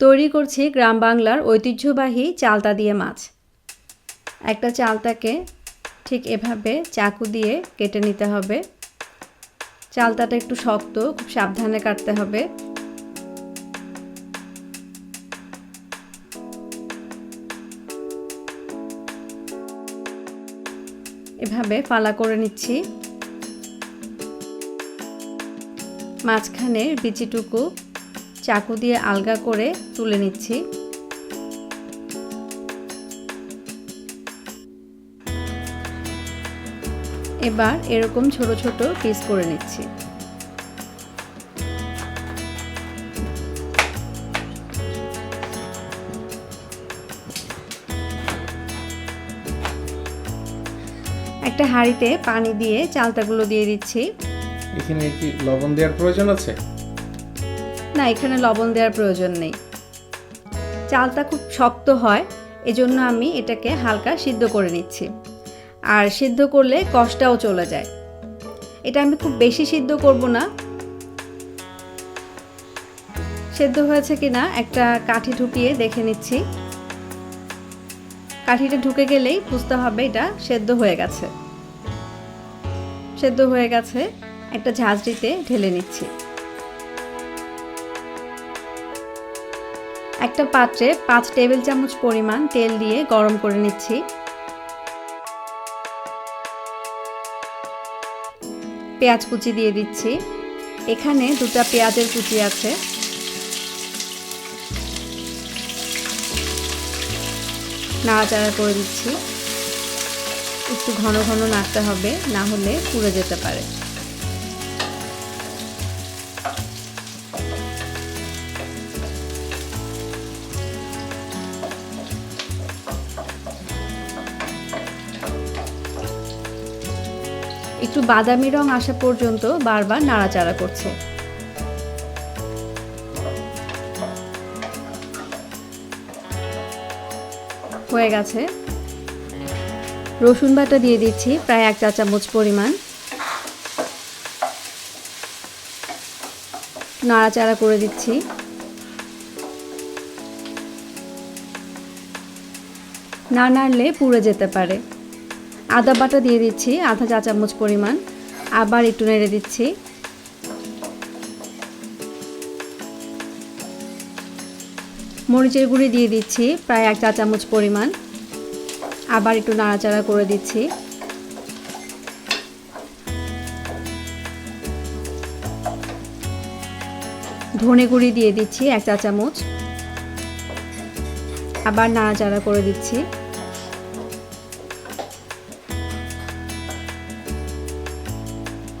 তৈরি করছি গ্রাম বাংলার ঐতিহ্যবাহী চালতা দিয়ে মাছ। একটা চালতাকে ঠিক এভাবে চাকু দিয়ে কেটে নিতে হবে। চালতাটা একটু শক্ত, খুব সাবধানে কাটতে হবে। এভাবে ফালা করে নিচ্ছি। মাঝখানের বিচিটুকু চাকু দিয়ে আলগা করে তুলে নিচ্ছি। এবার এরকম ছোট ছোট পিস করে নিচ্ছি। একটা হাঁড়িতে পানি দিয়ে চালতাগুলো দিয়ে দিচ্ছি। এখানে কি লবণ দেওয়ার প্রয়োজন আছে? না, এখানে লবণ দেওয়ার প্রয়োজন নেই। চালটা খুব শক্ত হয়, এজন্য আমি এটাকে হালকা সিদ্ধ করে নিচ্ছি। আর সিদ্ধ করলে কষ্টটাও চলে যায়। এটা আমি খুব বেশি সিদ্ধ করব না। সেদ্ধ হয়েছে কিনা একটা কাঠি ঢুকিয়ে দেখে নিচ্ছি। কাঠিটা ঢুকে গেলেই বুঝতে হবে এটা সেদ্ধ হয়ে গেছে। সেদ্ধ হয়ে গেছে, একটা ঝাঁঝরিতে ঢেলে নিচ্ছি। একটা পাত্রে পাঁচ টেবিল চামচ পরিমাণ তেল দিয়ে গরম করে নিচ্ছি। পেঁয়াজ কুচি দিয়ে দিচ্ছি। এখানে দুটা পেঁয়াজের কুচি আছে। নাড়াচাড়া করে দিচ্ছি। একটু ঘন ঘন নাড়তে হবে, না হলে পুড়ে যেতে পারে। একটু বাদামি রং আসা পর্যন্ত বারবার নাড়াচাড়া করছে। হয়ে গেছে। রসুন বাটা দিয়ে দিচ্ছি, প্রায় এক চা চামচ পরিমাণ। নাড়াচাড়া করে দিচ্ছি। না নাড়লে পুড়ে যেতে পারে। আদা বাটা দিয়ে দিচ্ছি, আধা চা চামচ পরিমাণ। আবার একটু নেড়ে দিচ্ছি। মরিচের গুঁড়ি দিয়ে দিচ্ছি, প্রায় এক চা চামচ পরিমাণ। আবার একটু নাড়াচাড়া করে দিচ্ছি। ধনে গুঁড়ি দিয়ে দিচ্ছি, এক চা চামচ। আবার নাড়াচাড়া করে দিচ্ছি।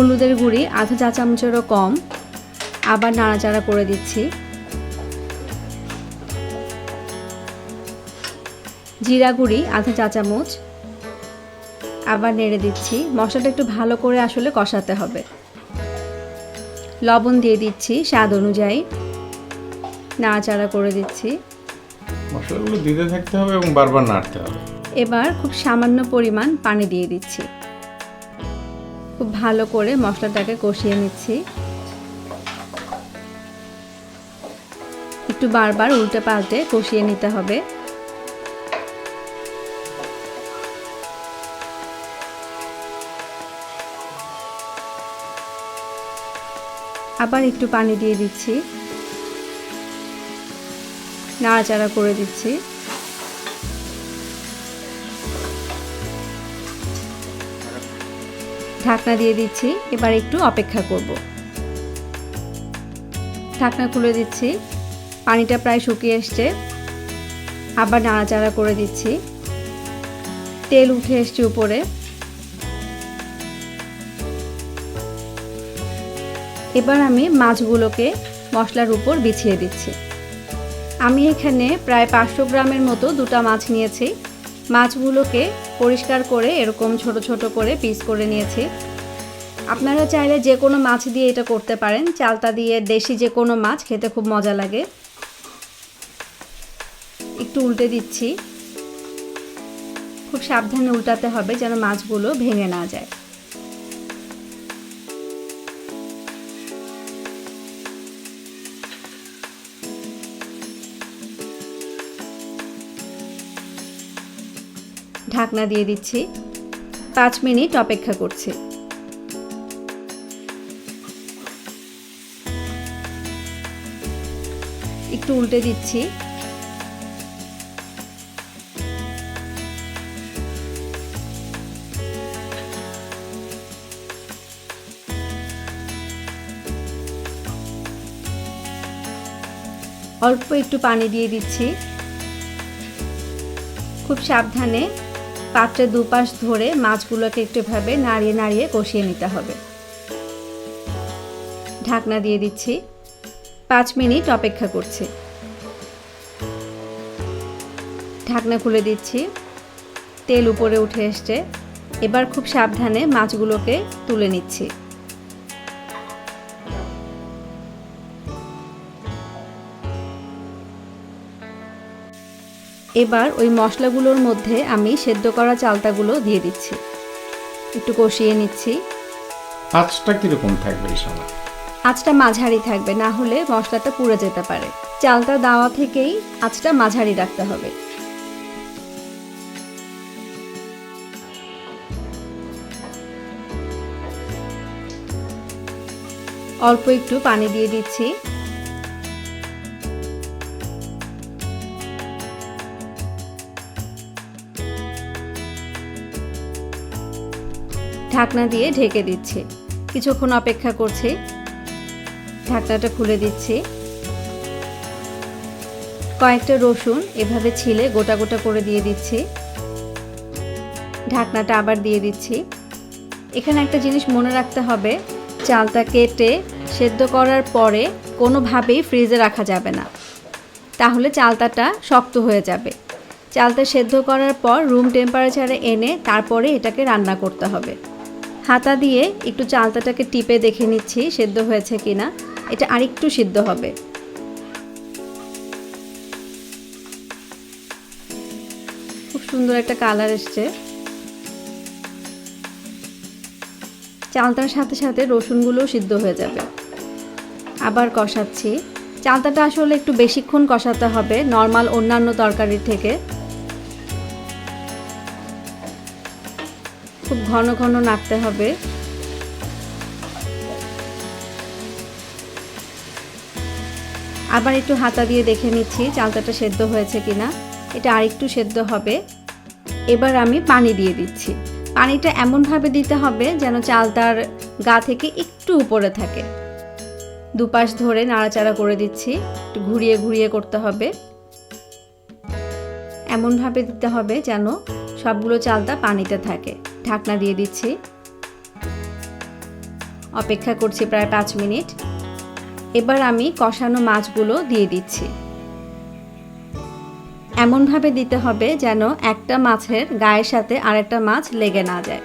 হলুদের গুঁড়ি আধা চা চামচেরও কম। আবার নাড়াচাড়া করে দিচ্ছি। জিরা গুঁড়ি আধা চা চামচ। আবার নেড়ে দিচ্ছি। মশলাটা একটু ভালো করে আসলে কষাতে হবে। লবণ দিয়ে দিচ্ছি স্বাদ অনুযায়ী। নাড়াচাড়া করে দিচ্ছি। মশলাগুলো দিতে থাকতে হবে এবং বারবার নাড়তে হবে। এবার খুব সামান্য পরিমাণ পানি দিয়ে দিচ্ছি। খুব ভালো করে মশলাটাকে কষিয়ে নিচ্ছি। একটু বারবার উল্টে পাল্টে কষিয়ে নিতে হবে। আবার একটু পানি দিয়ে দিচ্ছি। নাড়াচাড়া করে দিচ্ছি। ঢাকনা দিয়ে দিচ্ছি। এবার একটু অপেক্ষা করব। ঢাকনা খুলে দিচ্ছি। পানিটা প্রায় শুকিয়ে এসছে। আবার নাড়াচাড়া করে দিচ্ছি। তেল উঠে এসছে উপরে। এবার আমি মাছগুলোকে মশলার উপর বিছিয়ে দিচ্ছি। আমি এখানে প্রায় পাঁচশো গ্রামের মতো দুটা মাছ নিয়েছি। মাছগুলোকে পরিষ্কার করে এরকম ছোট ছোট করে পিস করে নিয়েছি। আপনারা চাইলে যে কোনো মাছ দিয়ে এটা করতে পারেন। চালতা দিয়ে দেশি যে কোনো মাছ খেতে খুব মজা লাগে। একটু উল্টে দিচ্ছি। খুব সাবধানে উল্টাতে হবে যেন মাছগুলো ভেঙে না যায়। ঢাকনা দিয়ে দিচ্ছি। পাঁচ মিনিট অপেক্ষা করছি। একটু উল্টে দিচ্ছি। অল্প একটু পানি দিয়ে দিচ্ছি। খুব সাবধানে পাত্রের দুপাশ ধরে মাছগুলোকে একটু এভাবে নাড়িয়ে নাড়িয়ে কষিয়ে নিতে হবে। ঢাকনা দিয়ে দিচ্ছি। পাঁচ মিনিট অপেক্ষা করছি। ঢাকনা খুলে দিচ্ছি। তেল উপরে উঠে এসছে। এবার খুব সাবধানে মাছগুলোকে তুলে নিচ্ছি। এবার ওই মশলাগুলোর মধ্যে আমি সেদ্ধ করা চালতাগুলো দিয়ে দিচ্ছি। একটু কষিয়ে নিচ্ছি। আঁচটা কীরকম থাকবে এই সময় আঁচটা মাঝারি থাকবে না হলে মশলাটা পুড়ে যেতে পারে। চালটা দেওয়া থেকেই আঁচটা মাঝারি রাখতে হবে। অল্প একটু পানি দিয়ে দিচ্ছি। ঢাকনা দিয়ে ঢেকে দিচ্ছি। কিছুক্ষণ অপেক্ষা করছি। ঢাকনাটা খুলে দিচ্ছি। কয়েকটা রসুন এভাবে ছিলে গোটা গোটা করে দিয়ে দিচ্ছি। ঢাকনাটা আবার দিয়ে দিচ্ছি। এখানে একটা জিনিস মনে রাখতে হবে, চালটা কেটে সেদ্ধ করার পরে কোনোভাবেই ফ্রিজে রাখা যাবে না। তাহলে চালতাটা শক্ত হয়ে যাবে। চালটা সেদ্ধ করার পর রুম টেম্পারেচারে এনে তারপরে এটাকে রান্না করতে হবে। হাতা দিয়ে একটু চালতাটাকে টিপে দেখে নিচ্ছি সেদ্ধ হয়েছে কিনা। এটা আরেকটু সিদ্ধ হবে। খুব সুন্দর একটা কালার এসছে। চালতার সাথে সাথে রসুনগুলোও সিদ্ধ হয়ে যাবে। আবার কষাচ্ছি। চালতাটা আসলে একটু বেশিক্ষণ কষাতে হবে, নর্মাল অন্যান্য তরকারির থেকে। খুব ঘন ঘন নাড়তে হবে। আবার একটু হাতা দিয়ে দেখে নিচ্ছি চালতাটা সেদ্ধ হয়েছে কিনা। এটা আরেকটু সেদ্ধ হবে। এবার আমি পানি দিয়ে দিচ্ছি। পানিটা এমনভাবে দিতে হবে যেন চালতার গা থেকে একটু উপরে থাকে। দুপাশ ধরে নাড়াচাড়া করে দিচ্ছি। একটু ঘুরিয়ে ঘুরিয়ে করতে হবে। এমনভাবে দিতে হবে যেন সবগুলো চালটা পানিতে থাকে। ঢাকনা দিয়ে দিচ্ছি। অপেক্ষা করছি প্রায় পাঁচ মিনিট। এবার আমি কষানো মাছগুলো দিয়ে দিচ্ছি। এমনভাবে দিতে হবে যেন একটা মাছের গায়ের সাথে আরেকটা মাছ লেগে না যায়।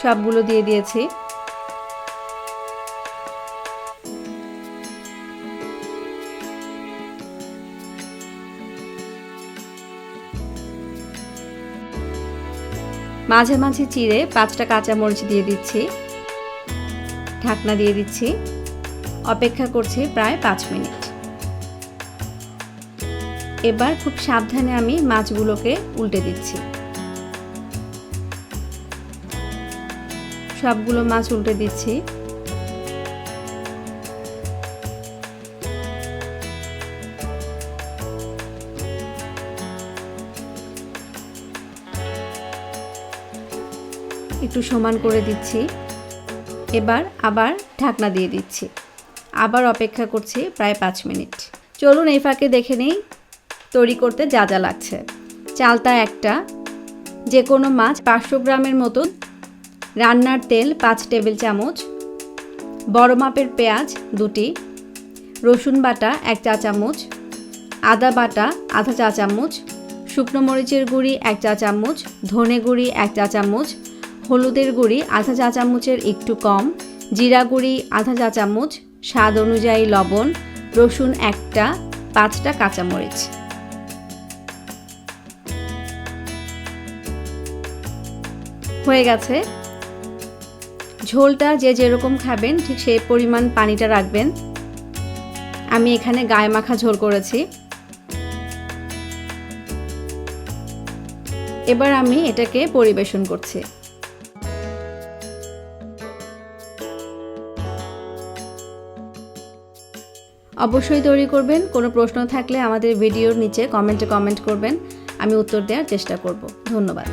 সবগুলো দিয়ে দিয়েছি। মাঝে মাঝে চিড়ে পাঁচটা কাঁচামরিচ দিয়ে দিচ্ছি। ঢাকনা দিয়ে দিচ্ছি। অপেক্ষা করছি প্রায় পাঁচ মিনিট। এবার খুব সাবধানে আমি মাছগুলোকে উল্টে দিচ্ছি। সবগুলো মাছ উল্টে দিচ্ছি। একটু সমান করে দিচ্ছি। এবার আবার ঢাকনা দিয়ে দিচ্ছি। আবার অপেক্ষা করছি প্রায় পাঁচ মিনিট। চলুন এই ফাঁকে দেখে নেই তৈরি করতে যা যা লাগছে। চালতা একটা যে কোনো মাছ পাঁচশো গ্রামের মতো। রান্নার তেল পাঁচ টেবিল চামচ। বড় মাপের পেঁয়াজ দুটি। রসুন বাটা এক চা চামচ। আদা বাটা আধা চা চামচ। শুকনো মরিচের গুঁড়ি এক চা চামচ। ধনে গুঁড়ি এক চা চামচ। হলুদের গুঁড়ি আধা চা চামচের একটু কম, জিরা গুঁড়ি আধা চা চামচ, স্বাদ অনুযায়ী লবণ, রসুন একটা, পাঁচটা কাঁচামরিচ। হয়ে গেছে। ঝোলটা যে যেরকম খাবেন, ঠিক সেই পরিমাণ পানিটা রাখবেন। আমি এখানে গায়ে মাখা ঝোল করেছি। এবার আমি এটাকে পরিবেশন করছি। অবশ্যই তৈরি করবেন। কোনো প্রশ্ন থাকলে আমাদের ভিডিওর নিচে কমেন্টে কমেন্ট করবেন। আমি উত্তর দেওয়ার চেষ্টা করব। ধন্যবাদ।